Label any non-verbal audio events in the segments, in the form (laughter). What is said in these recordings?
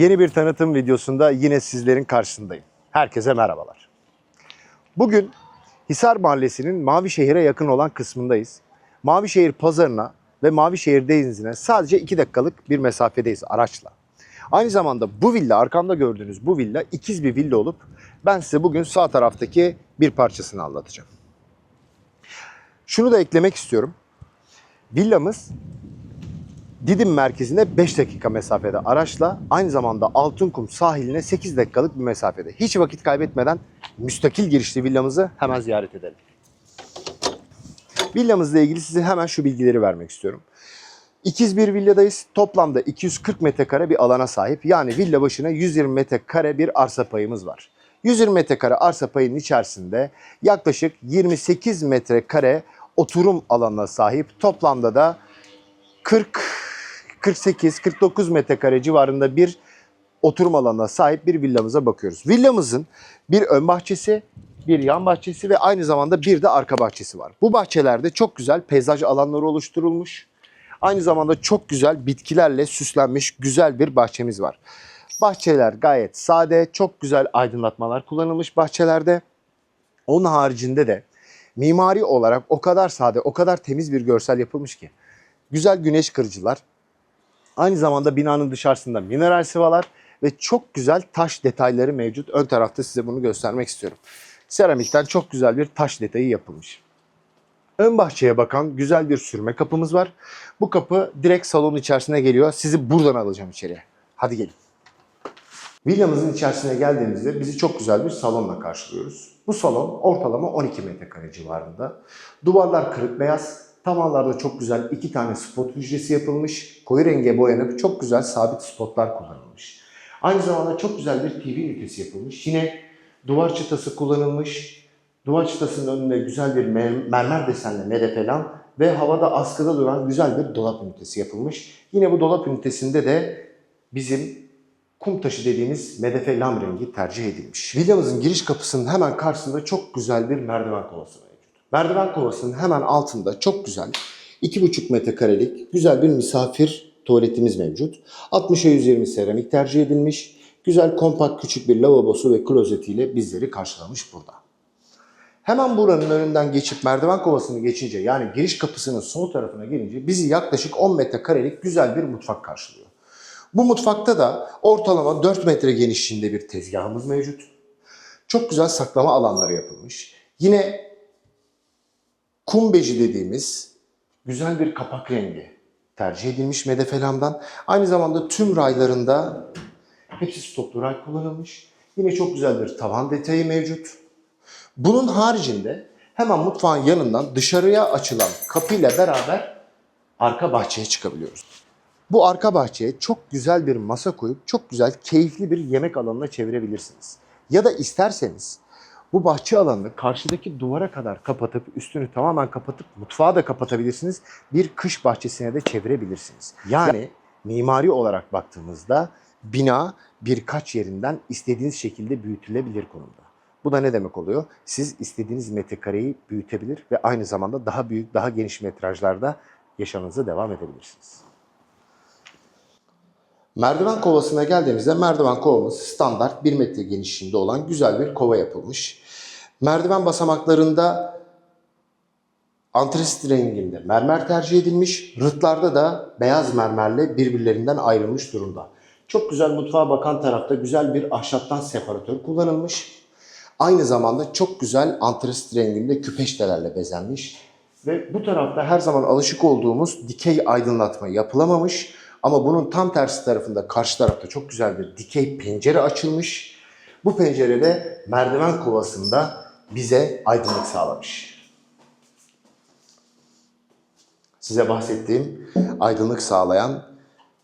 Yeni bir tanıtım videosunda yine sizlerin karşısındayım. Herkese merhabalar. Bugün Hisar Mahallesi'nin Mavişehir'e yakın olan kısmındayız. Mavişehir pazarına ve Mavişehir denizine sadece 2 dakikalık bir mesafedeyiz araçla. Aynı zamanda bu villa, arkamda gördüğünüz bu villa ikiz bir villa olup ben size bugün sağ taraftaki bir parçasını anlatacağım. Şunu da eklemek istiyorum. Villamız Didim merkezine 5 dakika mesafede araçla aynı zamanda Altınkum sahiline 8 dakikalık bir mesafede. Hiç vakit kaybetmeden müstakil girişli villamızı hemen ziyaret edelim. Villamızla ilgili size hemen şu bilgileri vermek istiyorum. İkiz bir villadayız. Toplamda 240 metrekare bir alana sahip. Yani villa başına 120 metrekare bir arsa payımız var. 120 metrekare arsa payının içerisinde yaklaşık 28 metrekare oturum alanına sahip. Toplamda da 40 48-49 metrekare civarında bir oturum alanına sahip bir villamıza bakıyoruz. Villamızın bir ön bahçesi, bir yan bahçesi ve aynı zamanda bir de arka bahçesi var. Bu bahçelerde çok güzel peyzaj alanları oluşturulmuş. Aynı zamanda çok güzel bitkilerle süslenmiş güzel bir bahçemiz var. Bahçeler gayet sade, çok güzel aydınlatmalar kullanılmış bahçelerde. Onun haricinde de mimari olarak o kadar sade, o kadar temiz bir görsel yapılmış ki. Güzel güneş kırıcılar, Aynı zamanda binanın dışarısında mineral sıvalar ve çok güzel taş detayları mevcut. Ön tarafta size bunu göstermek istiyorum. Seramikten çok güzel bir taş detayı yapılmış. Ön bahçeye bakan güzel bir sürme kapımız var. Bu kapı direkt salonun içerisine geliyor. Sizi buradan alacağım içeriye. Hadi gelin. Villamızın içerisine geldiğimizde bizi çok güzel bir salonla karşılıyoruz. Bu salon ortalama 12 metrekare civarında. Duvarlar kırık beyaz, Tavanlarda çok güzel iki tane spot hücresi yapılmış. Koyu renge boyanıp çok güzel sabit spotlar kullanılmış. Aynı zamanda çok güzel bir TV ünitesi yapılmış. Yine duvar çıtası kullanılmış. Duvar çıtasının önünde güzel bir mer- mermer desenli medefe lam ve havada askıda duran güzel bir dolap ünitesi yapılmış. Yine bu dolap ünitesinde de bizim kum taşı dediğimiz medefe lam rengi tercih edilmiş. Villamızın giriş kapısının hemen karşısında çok güzel bir merdiven kovası var. Merdiven kovasının hemen altında çok güzel 2,5 metrekarelik güzel bir misafir tuvaletimiz mevcut. 60'a 120 seramik tercih edilmiş. Güzel kompakt küçük bir lavabosu ve klozetiyle bizleri karşılamış burada. Hemen buranın önünden geçip merdiven kovasını geçince yani giriş kapısının sol tarafına gelince bizi yaklaşık 10 metrekarelik güzel bir mutfak karşılıyor. Bu mutfakta da ortalama 4 metre genişliğinde bir tezgahımız mevcut. Çok güzel saklama alanları yapılmış. Yine kum beji dediğimiz güzel bir kapak rengi tercih edilmiş medefelamdan. Aynı zamanda tüm raylarında hepsi stoplu ray kullanılmış. Yine çok güzel bir tavan detayı mevcut. Bunun haricinde hemen mutfağın yanından dışarıya açılan kapıyla beraber arka bahçeye çıkabiliyoruz. Bu arka bahçeye çok güzel bir masa koyup çok güzel keyifli bir yemek alanına çevirebilirsiniz. Ya da isterseniz bu bahçe alanını karşıdaki duvara kadar kapatıp üstünü tamamen kapatıp mutfağı da kapatabilirsiniz. Bir kış bahçesine de çevirebilirsiniz. Yani mimari olarak baktığımızda bina birkaç yerinden istediğiniz şekilde büyütülebilir konumda. Bu da ne demek oluyor? Siz istediğiniz metrekareyi büyütebilir ve aynı zamanda daha büyük, daha geniş metrajlarda yaşamınıza devam edebilirsiniz. Merdiven kovasına geldiğimizde merdiven kovamız standart 1 metre genişliğinde olan güzel bir kova yapılmış. Merdiven basamaklarında antresit renginde mermer tercih edilmiş. Rıtlarda da beyaz mermerle birbirlerinden ayrılmış durumda. Çok güzel mutfağa bakan tarafta güzel bir ahşaptan separatör kullanılmış. Aynı zamanda çok güzel antresit renginde küpeştelerle bezenmiş. Ve bu tarafta her zaman alışık olduğumuz dikey aydınlatma yapılamamış. Ama bunun tam tersi tarafında karşı tarafta çok güzel bir dikey pencere açılmış. Bu pencerede merdiven kovasında bize aydınlık sağlamış. Size bahsettiğim aydınlık sağlayan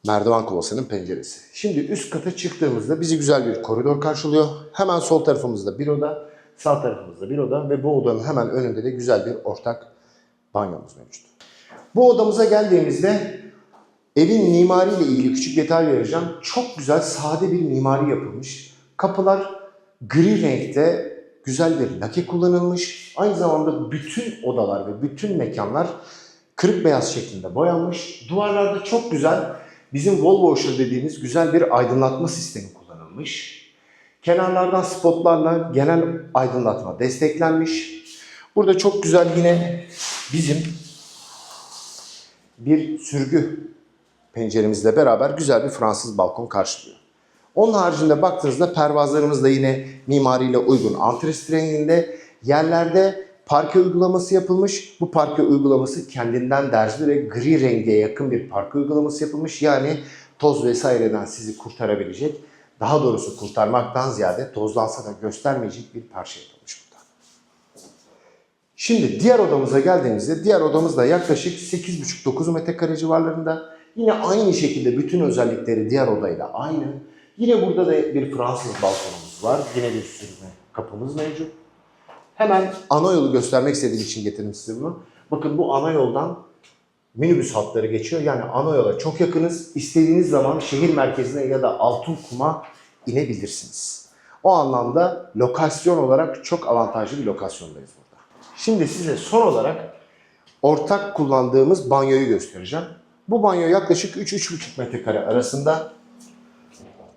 merdiven kovasının penceresi. Şimdi üst kata çıktığımızda bizi güzel bir koridor karşılıyor. Hemen sol tarafımızda bir oda, sağ tarafımızda bir oda ve bu odanın hemen önünde de güzel bir ortak banyomuz mevcut. Bu odamıza geldiğimizde evin mimariyle ilgili küçük detay vereceğim. Çok güzel sade bir mimari yapılmış. Kapılar gri renkte güzel bir lake kullanılmış. Aynı zamanda bütün odalar ve bütün mekanlar kırık beyaz şeklinde boyanmış. Duvarlarda çok güzel bizim Volvo Washer dediğimiz güzel bir aydınlatma sistemi kullanılmış. Kenarlardan spotlarla genel aydınlatma desteklenmiş. Burada çok güzel yine bizim bir sürgü penceremizle beraber güzel bir Fransız balkon karşılıyor. Onun haricinde baktığınızda pervazlarımız da yine mimariyle uygun antrest renginde. Yerlerde parke uygulaması yapılmış. Bu parke uygulaması kendinden derzli ve gri renge yakın bir parke uygulaması yapılmış. Yani toz vesaireden sizi kurtarabilecek, daha doğrusu kurtarmaktan ziyade tozlansa da göstermeyecek bir parça yapılmış burada. Şimdi diğer odamıza geldiğimizde diğer odamız da yaklaşık 8,5-9 metrekare civarlarında. Yine aynı şekilde bütün özellikleri diğer odayla aynı. Yine burada da bir Fransız balkonumuz var. Yine bir sürme kapımız mevcut. Hemen ana yolu göstermek istediğim için getirdim size bunu. Bakın bu ana yoldan minibüs hatları geçiyor. Yani ana yola çok yakınız. İstediğiniz zaman şehir merkezine ya da Altınkum'a inebilirsiniz. O anlamda lokasyon olarak çok avantajlı bir lokasyondayız burada. Şimdi size son olarak ortak kullandığımız banyoyu göstereceğim. Bu banyo yaklaşık 3-3,5 metrekare arasında.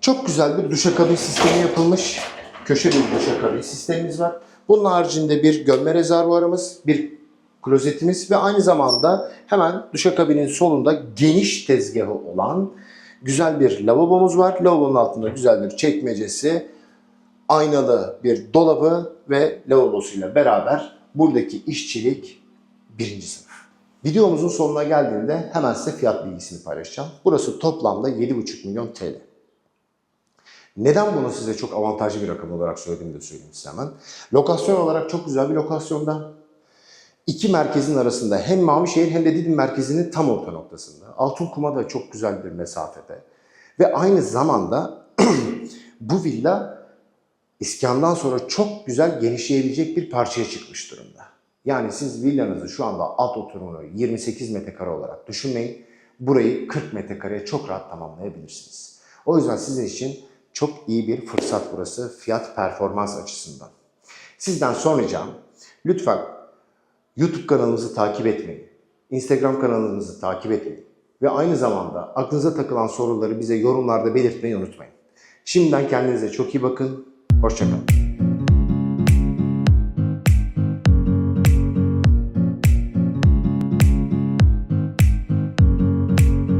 Çok güzel bir duşakabin sistemi yapılmış. Köşe bir duşakabin sistemimiz var. Bunun haricinde bir gömme rezervuarımız, bir klozetimiz ve aynı zamanda hemen duşakabinin solunda geniş tezgahı olan güzel bir lavabomuz var. Lavabonun altında güzel bir çekmecesi, aynalı bir dolabı ve lavabosuyla beraber buradaki işçilik birinci sınıf. Videomuzun sonuna geldiğinde hemen size fiyat bilgisini paylaşacağım. Burası toplamda 7,5 milyon TL. Neden bunu size çok avantajlı bir rakam olarak söylediğimi de söyleyeyim size hemen. Lokasyon olarak çok güzel bir lokasyonda. İki merkezin arasında hem Mavişehir hem de Didim merkezinin tam orta noktasında. Altınkuma da çok güzel bir mesafede. Ve aynı zamanda (clears throat) bu villa iskandan sonra çok güzel genişleyebilecek bir parçaya çıkmış durumda. Yani siz villanızı şu anda alt oturumunu 28 metrekare olarak düşünmeyin. Burayı 40 metrekareye çok rahat tamamlayabilirsiniz. O yüzden sizin için çok iyi bir fırsat burası fiyat performans açısından. Sizden son ricam lütfen YouTube kanalımızı takip etmeyi, Instagram kanalımızı takip etmeyi ve aynı zamanda aklınıza takılan soruları bize yorumlarda belirtmeyi unutmayın. Şimdiden kendinize çok iyi bakın. Hoşçakalın.